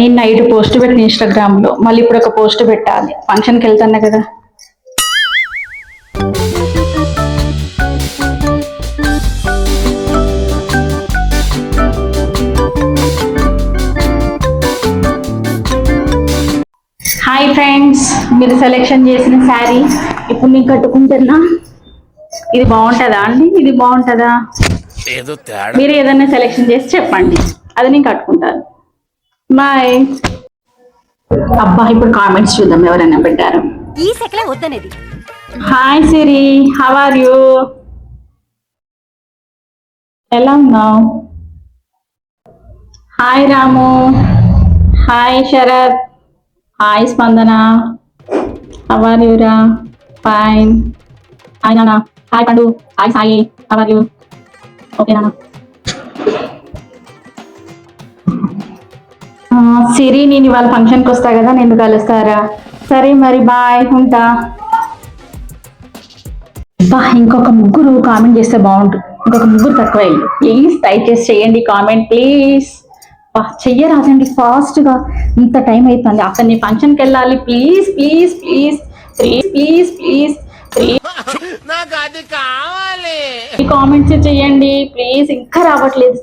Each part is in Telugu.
నేను నైట్ పోస్ట్ పెట్టిన ఇన్స్టాగ్రామ్లో మళ్ళీ ఇప్పుడు ఒక పోస్ట్ పెట్టాలి. ఫంక్షన్కి వెళ్తాను కదా. హాయ్ ఫ్రెండ్స్ మీరు సెలెక్షన్ చేసిన శారీ ఇప్పుడు నేను కట్టుకుంటున్నా. ఇది బాగుంటుందా అండి? ఇది బాగుంటుందా? మీరు ఏదైనా సెలెక్షన్ చేసి చెప్పండి. అది నేను కట్టుకుంటాను. బాయ్ అబ్బా ఇప్పుడు కామెంట్స్ చూద్దాం ఎవరైనా పెట్టారు. ఈ సెకలే వద్దనేది. Hi Siri how are you ఎలా ఉన్నావు? Hi Ramu hi Sarath hi Spandana how are you రా ఫైన్ హాయ్ నానా hi Pandu hi Sai how are you okay నానా సిరి నేను ఇవాళ ఫంక్షన్కి వస్తా కదా నేను కలుస్తారా? సరే మరి బాయ్ ఉంటా. బా ఇంకొక ముగ్గురు కామెంట్ చేస్తే బాగుంటుంది ఇంకొక ముగ్గురు తక్కువ ప్లీజ్ దయచేసి చేయండి కామెంట్ ప్లీజ్ బా చెయ్యరాదండి ఫాస్ట్గా ఇంత టైం అవుతుంది అక్కడ నీ ఫంక్షన్కి వెళ్ళాలి. Please please please please please please నాకు అది కావాలి. కామెంట్స్ చేయండి ప్లీజ్ ఇంకా రావట్లేదు.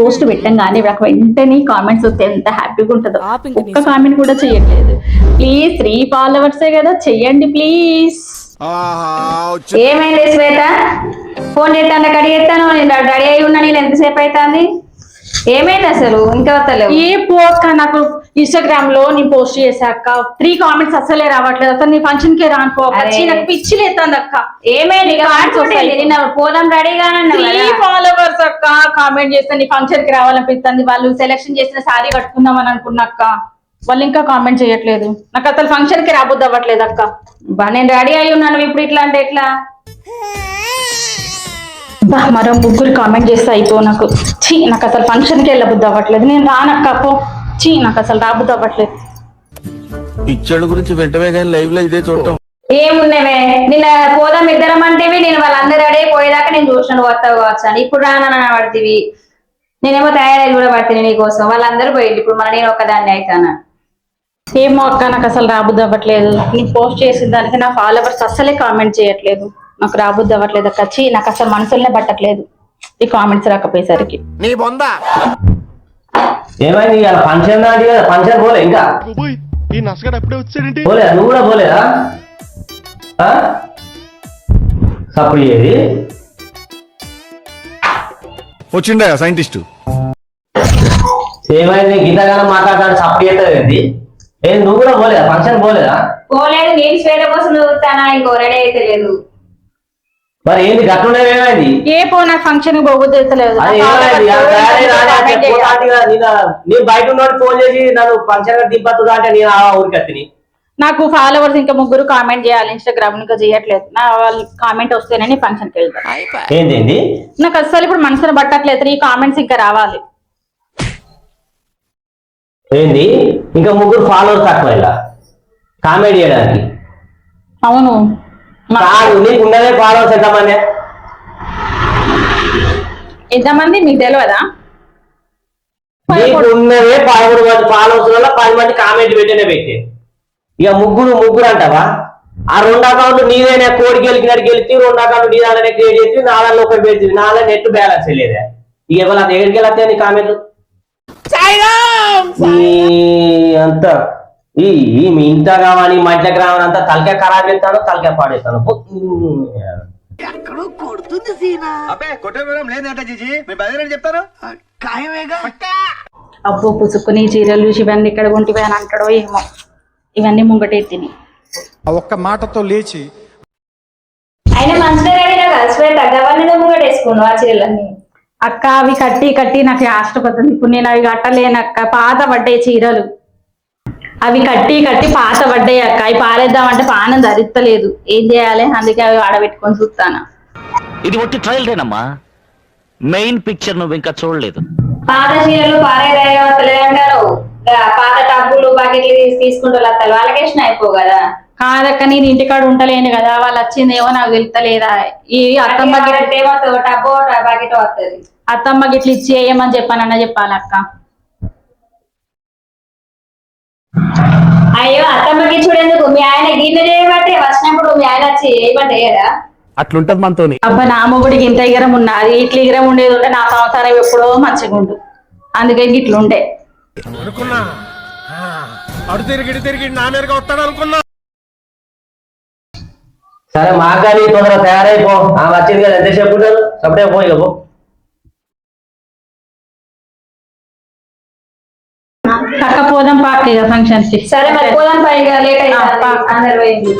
పోస్ట్ పెట్టంగానే నాకు వెంటనే కామెంట్స్ వస్తే ఎంత హ్యాపీగా ఉంటుందో. నీ ఒక్క కామెంట్ కూడా చేయట్లేదు. ప్లీజ్ త్రీ ఫాలోవర్సే కదా చెయ్యండి ప్లీజ్ ఏమైంది శ్వేత? ఫోన్ చేస్తాను కడి చేస్తాను నేను రెడీ అయి ఉన్నా నేను ఎంతసేపు అవుతుంది ఏమైంది అసలు? ఇంకా వస్తలేవు. ఏ పోక్క నాకు ఇన్స్టాగ్రామ్లో నేను పోస్ట్ చేశాక త్రీ కామెంట్స్ అస్సలే రావట్లేదు. అసలు నీ ఫంక్షన్కి రాను పోక అరే. ఛీ, నాకు పిచ్చి లేతుంది అక్క. ఏమైంది? పోదాం రెడీగానే త్రీ ఫాలోవర్స్ అక్క కామెంట్ చేస్తే నీ ఫంక్షన్కి రావాలనిపిస్తుంది. వాళ్ళు సెలెక్షన్ చేసిన శారీ కట్టుకుందాం అని అనుకున్నాక్క. వాళ్ళు ఇంకా కామెంట్ చేయట్లేదు. నాకు అసలు ఫంక్షన్కి రాబోద్దు అవ్వట్లేదు అక్క. నేను రెడీ అయి ఉన్నాను. ఇప్పుడు ఇట్లా అంటే ఎట్లా? మరో ముగ్గురు కామెంట్ చేస్తే అయిపో నాకు. చీ నాకు అసలు ఫంక్షన్కి వెళ్ళబుద్ది అవ్వట్లేదు. నేను రానక్క పో. చీ నాకు అసలు రాబుద్ది అవ్వట్లేదు. పిచ్చోళ్ళ గురించి వెంటనే కానీ లైవ్లో ఇదే చూడటం. ఏమున్నావే? నిన్న పోదాం ఇద్దరం అంటేవి నేను వాళ్ళందరూ రెడీ అయిపోయేదాకా నేను చూసినాను వస్తావు కావచ్చు అని. ఇప్పుడు రానన్న పడుతుంది నేనేమో తయారై కూడా పడుతుంది నీకోసం. వాళ్ళందరూ పోయింది ఇప్పుడు మన నేను ఒకదాన్ని అవుతాను ఏమో అక్క నాకు అసలు రాబుద్ది అవ్వట్లేదు. నేను పోస్ట్ చేసిన దానికి నా ఫాలోవర్స్ అస్సలే కామెంట్ చేయట్లేదు. నాకు రాబుద్ది అవ్వట్లేదు అక్క. చీ నాకు అసలు మనసులనే పట్టట్లేదు. ఈ కామెంట్స్ రాకపోయేసరికి. నీ బొందా. ఏమైంది? ఫంక్షన్ ఫంక్షన్ పోలే ఇంకా. ఈ అప్పుడే వచ్చాడేంటి? పోలేదా నువ్వు కూడా పోలేదా? సప్పుడు ఏది వచ్చిండా సైంటిస్ట్? ఏమైంది? గీతగానం మాట్లాడతాడు సప్పుడు చేస్తుంది ఏ నువ్వు కూడా పోలేదా? ఫంక్షన్ పోలేదా? పోలేదు నేను శ్వేత కోసం చూస్తానా ఇంకో రెడీ అయితే లేదు. మరి ఏంది గట్టుండే ఏమైంది? ఏ పో నాకు ఫంక్షన్ పోబుద్ది కదా, నేను- బయట ఉన్నోడు ఫోన్ చేసి నన్ను ఫంక్షన్ దింపత్తుదా అంటే నేను ఆ ఊరికి వస్తుంది నాకు ఫాలోవర్స్ ఇంకా ముగ్గురు కామెంట్ చేయాలి ఇన్స్టాగ్రామ్ ఇంకా చేయట్లేదు. నా వాళ్ళు కామెంట్ వస్తేనే నేను ఫంక్షన్కి వెళ్తాను. ఏంది నాకు అస్సలు ఇప్పుడు మనసులో పట్టట్లేదు త్రీ కామెంట్స్ ఇంకా రావాలి. ఏంది? ఇంకా ముగ్గురు ఫాలోవర్స్ తక్కువ కామెడీ చేయడానికి. అవును. నీకు ఉన్నదే ఫాలోవర్స్ ఎంతమంది? ఎంతమంది? మీకు తెలియదా నీకు ఉన్నదే పదమూడు మంది ఫాలోవర్స్ వల్ల పది మంది కామెంట్ పెట్టినే పెట్టే ఇక ముగ్గురు ముగ్గురు అంటావా? ఆ రెండు అకౌంట్లు నీదేనే కోడి గెలికినట్టు గెలిచి రెండు అకౌంట్లు నీ దాంట్లో క్రియేట్ చేసి నా దాంట్లో ఒకటి పెడుతుంది నా దాంట్లో నెట్ బ్యాలెన్స్ లేదే ఇక ఎవరు ఎక్కడికి వెళ్ళాయి నీ కామెంట్లు? ఈ అంత ఈ ఈ మీ ఇంట కావాలి మా ఇంట్లోకి రావాలి అంతా తలకాయ ఖరాబ్ చేస్తాను తలకాయ పాడేస్తాను పో. అబ్బే కొట్టే వివరం లేదంట జీజీ. మీ బదిలీ చెప్తారు? అబ్బో పుసుకుని చీరలు చూసి ఇవన్నీ ఇక్కడ కొంటివి అని అంటాడో ఏమో. ఇవన్నీ ముంగటే తిని. ఒక్క మాటతో లేచి వేసుకున్నావు ఆ చీరలన్నీ. అక్క అవి కట్టి కట్టి నాకు ఆష్టపోతుంది ఇప్పుడు నేను అవి కట్టలేనక్క పాత పడ్డాయి చీరలు. అవి కట్టి కట్టి పాత పడ్డాయి అక్క. అవి పారేద్దామంటే పానం ధరిస్తలేదు ఏం చేయాలి? అందుకే అవి ఆడబెట్టుకొని చూస్తాను. ఇది ఒట్టి ట్రయల్దేనమ్మా మెయిన్ పిక్చర్ నువ్వు ఇంకా చూడలేదు. పాత చీరలు పారే అంటారు. పాత వాళ్ళకి తీసుకుంటారు అత్తలు వాళ్ళకేసిన అయిపో కదా. కాదక్క నేను ఇంటికాడ ఉంటలేను కదా. వాళ్ళు వచ్చిందేమో నాకు తెలుతలేదా ఈ అత్తమ్మ డబ్బో బాకెట్ వస్తుంది అత్తమ్మ గిట్ల ఇచ్చి వేయమని చెప్పానన్న చెప్పాలక్క. అయ్యో అత్తమ్మకి చూడేందుకు? మీ ఆయన గిన్నె చేయబట్టే వచ్చినప్పుడు మీ ఆయన వచ్చి వేయమంటే కదా అట్లుంటది మనతో అబ్బా నా మొగుడికి ఇంత ఎగరం ఉన్నా అది ఇట్లా ఇగరం ఉండేది ఉంటే నా సంసారం ఎప్పుడో మంచిగా ఉండు అందుకే ఇట్లుండే అడు తిరిగి తిరిగి నా మీదగా వస్తాడు అనుకున్నా. సరే మాకాలి తొందరగా తయారైపో. ఆ వచ్చింది కదా ఎంతసేపు ఉంటారు సపడే పోయి పో పాక ఇక ఫంక్షన్ సరే మరి పోదాం పైగా లేట్ అయింది. అందరు పోయింది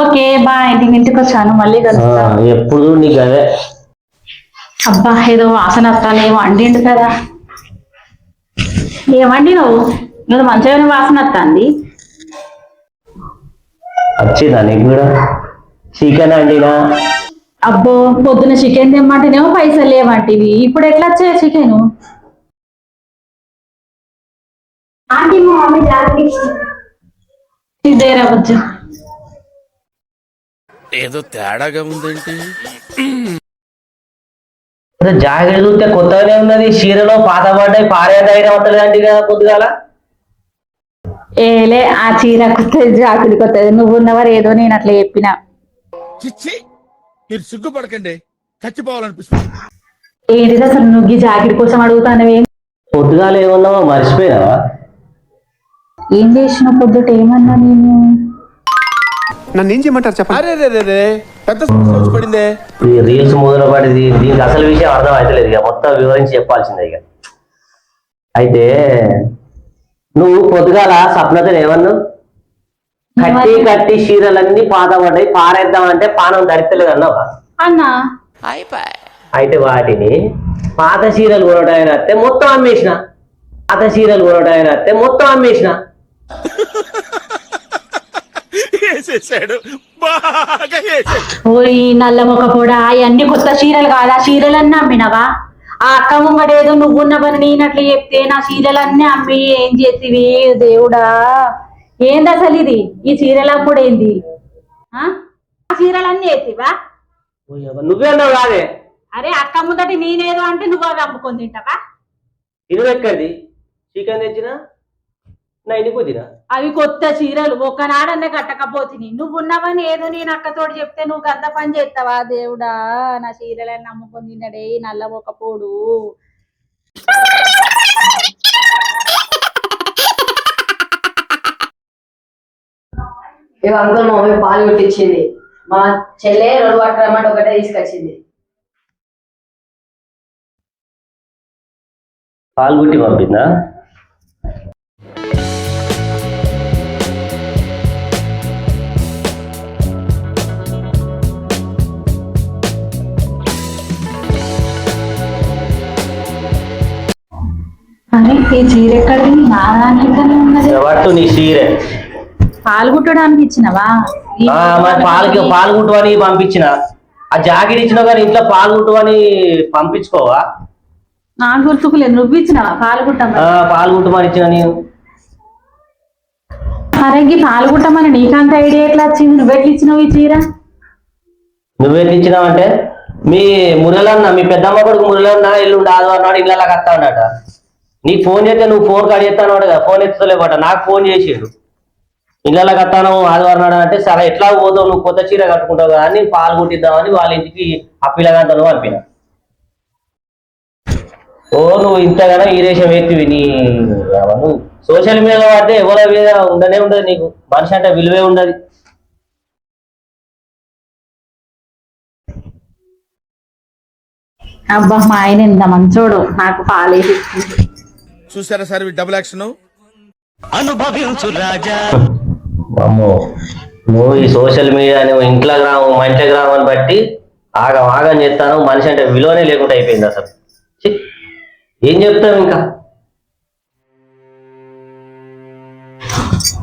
ఓకే బాయ్. ఇంటికి ఇంటికి వచ్చాను. మళ్ళీ కలుస్తా. ఎప్పుడు నీకు అదే. అబ్బా ఏదో వాసన వస్తాను ఏమో వండిండు కదా. ఏమండి నువ్వు? ఏదో మంచిగానే వాసన వస్తుంది వచ్చిందా నీకు కూడా? చికెన్ అండినా అబ్బో పొద్దున చికెన్ తెమ్మంటేనేమో పైసలు లేవంటివి. ఇప్పుడు ఎట్లా వచ్చాయి చికెన్? ఆంటీ మా మమ్మీ జాగ్రత్త ఇదేరా బుజ్జు. ఏదో తేడాగా ఉందేంటి? జాకెట్ చూస్తే కొత్తగానే ఉన్నది. చీరలో పాత పడ్డాయి పారే ధైర్యం వస్తలేదు అంటే కదా పొద్దుగాల? ఏలే ఆ చీర కొత్తది జాకులు కొత్తది. నువ్వు ఉన్నవారు ఏదో నేను అట్లా చెప్పిన. చిచ్చి మీరు సిగ్గుపడకండి. చచ్చిపోవాలనిపిస్తుంది. ఏంటిది అసలు? నువ్వు ఈ జాకెట్ కోసం అడుగుతానవే? పొద్దుగాల ఏమన్నావో మర్చిపోయినావా? ఏం చేసిన పొద్దుట? ఏమన్నా నేను? నన్ను ఏం చేయమంటారు చెప్పండి. అరే రే రే రే. పెద్ద సమస్య వచ్చి పడిందే? ఇప్పుడు ఈ రీల్స్ మొదలు పడింది దీనికి అసలు విషయం అర్థం అవుతలేదు ఇక. మొత్తం వివరించి చెప్పాల్సిందే ఇక. అయితే నువ్వు పొద్దుగాల స్వప్నతో ఏమన్నావు? కట్టి కట్టి చీరలన్నీ పాత పడ్డాయి పారేద్దామంటే పానం ధరితలేదు అన్నావా? అన్నా. అయితే వాటిని పాత చీరలు కొనడానికి వస్తే మొత్తం అమ్మేసిన. పాత చీరలు కొనడానికి వస్తే మొత్తం అమ్మేసిన. వేసేసాడు. బాగా ఓయ్ నల్ల మొక్క కూడా అవన్నీ కొత్త చీరలు కాదా. చీరలన్నీ అమ్మినవా? ఆ అక్క ముంగట ఏదో నువ్వున్నవని నేను అట్లా చెప్తే నా చీరలన్నీ అమ్మి ఏం చేతివి? దేవుడా. ఏంది అసలు ఇది? ఈ చీరలు అప్పుడు ఏంది? ఆ? ఆ చీరలన్నీ ఎత్తివా నువ్వే అన్నావు కాదే? అరే అక్క ముందట నేనేదో అంటే నువ్వు అవి అమ్ముకొని తింటావా? ఇనుము ఎక్కడిది? చికెన్ తెచ్చినా? అవి కొత్త చీరలు ఒకనాడన్నే కట్టకపోతుంది నువ్వు ఉన్నవని ఏదో నేను అక్కతోటి చెప్తే నువ్వు గంత పని చేస్తావా? దేవుడా నా చీరలన్నీ అమ్ముకొని తిన్నడే నల్ల ఒక పోడు ఇక అంకుల్ మా మమ్మీ పాలు కొట్టించింది. మా చెల్లె రెండు వాటర్ రమ్మంటే ఒకటే తీసుకొచ్చింది. పాలు గుట్టి పంపిందా? ఈ చీర ఎక్కడిది నా దాంట్లోనే ఉన్నది? పట్టు నీ చీరే. పాలు కుట్టడానికి ఇచ్చినవా? ఈ ఆ, మరి పాలు కుట్టువని పంపించిన. ఆ జాకెట్ ఇచ్చినా కానీ ఇంట్లో పాలు కుట్టువని పంపించుకోవా? నాకు గుర్తుకులేదు నువ్వు ఇచ్చినవా? పాలు ఆ, కుట్టమని పాలు కుట్టమని ఇచ్చిన నేను. అరే ఈ పాలు కుట్టమని నీకంత ఐడియా ఎట్లా వచ్చింది? నువ్వు ఎట్లా ఇచ్చినావు ఈ చీర? నువ్వేం ఇచ్చినావంటే మీ మురళన్న మీ పెద్దమ్మ కొడుకు మురళన్న ఎల్లుండి ఆదివారం నాడు ఇళ్ళకి వస్తా ఉన్నాడ నీకు ఫోన్ చేస్తే నువ్వు ఫోన్ కాడి చేస్తాను కదా ఫోన్ ఎత్తలేబట నాకు ఫోన్ చేసిండు. ఇళ్ళకి కట్టాను ఆదివారం నాడు అంటే సరే ఎట్లా పోతావు నువ్వు కొత్త చీర కట్టుకుంటావు కదా అని నేను పాలు కుట్టిద్దామని వాళ్ళ ఇంటికి ఆ పిల్లగాంతను పంపిన. ఓ నువ్వు ఇంతగానో ఈ రేషం ఎత్తివి నీ నువ్వు సోషల్ మీడియాలో పడితే ఎవరో మీద ఉండనే ఉండదు నీకు. మనిషి అంటే విలువే ఉండదు. అబ్బా మా ఆయన ఇంత మంచోడు. నాకు పాలేసి చూసారా సార్ డబుల్ యాక్షన్ అనుభవించు రాజా. అమ్మో నువ్వు ఈ సోషల్ మీడియా నువ్వు ఇంట్లోగ్రామ్ మా ఇంట్లోగ్రామ్ అని బట్టి ఆగం ఆగం చేస్తాను. మనిషి అంటే విలువనే లేకుండా అయిపోయింది అసలు. ఏం చెప్తావు ఇంకా?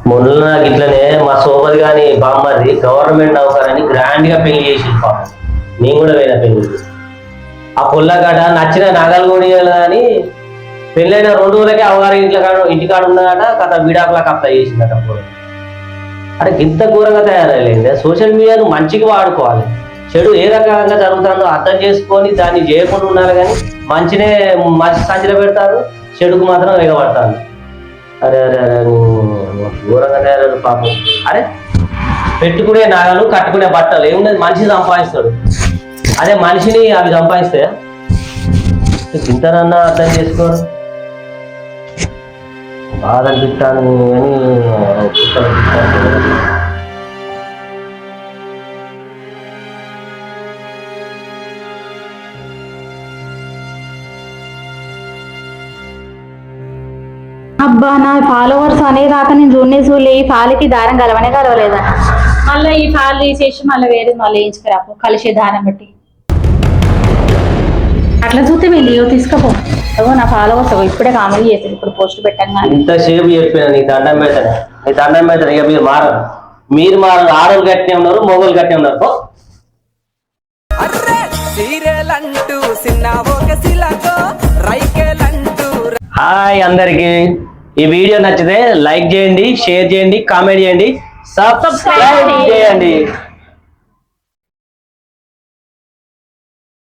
మొన్న నాకు ఇట్లనే మా సోమది గాని బామ్మది గవర్నమెంట్ నౌకరని గ్రాండ్గా పెళ్ళి చేసి నేను కూడా పోయినా పెళ్ళి ఆ పుల్లగాడ నచ్చిన నగలు కొనియాలి అని పెళ్ళైన రెండు రోజులకే అవగారి ఇంట్లో కాడ ఇంటికాడ ఉన్నదట కథ విడాకులకు కథ చేసిందట పూర్వం అరే ఇంత ఘోరంగా తయారయ్యలేదు సోషల్ మీడియాను మంచిగా వాడుకోవాలి. చెడు ఏ రకంగా జరుగుతుందో అర్థం చేసుకొని దాన్ని చేయకుండా ఉన్నారు కానీ మంచినే మంచి సంచిలో పెడతారు చెడుకు మాత్రం ఎగబడతారు. అరే అరే అరే ఘోరంగా తయారయ్యారు పాపం. అరే పెట్టుకునే నాగలు కట్టుకునే బట్టలు ఏమున్నది? మనిషి సంపాదిస్తాడు. అదే మనిషిని అవి సంపాదిస్తే ఇంతనన్నా అర్థం చేసుకోరు. బాధ అనిపిస్తాను కానీ కుక్కలు అనిపిస్తాను. అబ్బా నా ఫాలోవర్స్ అనే దాకా నేను చూడనే చూడలే. ఈ ఫాలికి దారం కలవనే కలవలేదా? మళ్ళీ ఈ ఫాల్ తీసేసి మళ్ళీ వేరే మళ్ళీ వేయించుకురాపు కలిసే దారం బట్టి అట్లా చూస్తే వీళ్ళు తీసుకపో. నా ఫాలోవర్స్ ఇప్పుడే కామెడీ చేసింది ఇప్పుడు పోస్ట్ పెట్టంగా ఇంతసేపు చెప్పిన నీ దండం పెడతాను. నీ దండం పెడతాను ఇక మీరు మారరు. మీరు మారరు ఆడోళ్ళు గట్టినే ఉన్నారు మొగోళ్ళు గట్టినే ఉన్నారు. హాయ్ అందరికి. ఈ వీడియో నచ్చితే లైక్ చేయండి షేర్ చేయండి కామెంట్ చేయండి సబ్స్క్రైబ్ చేయండి.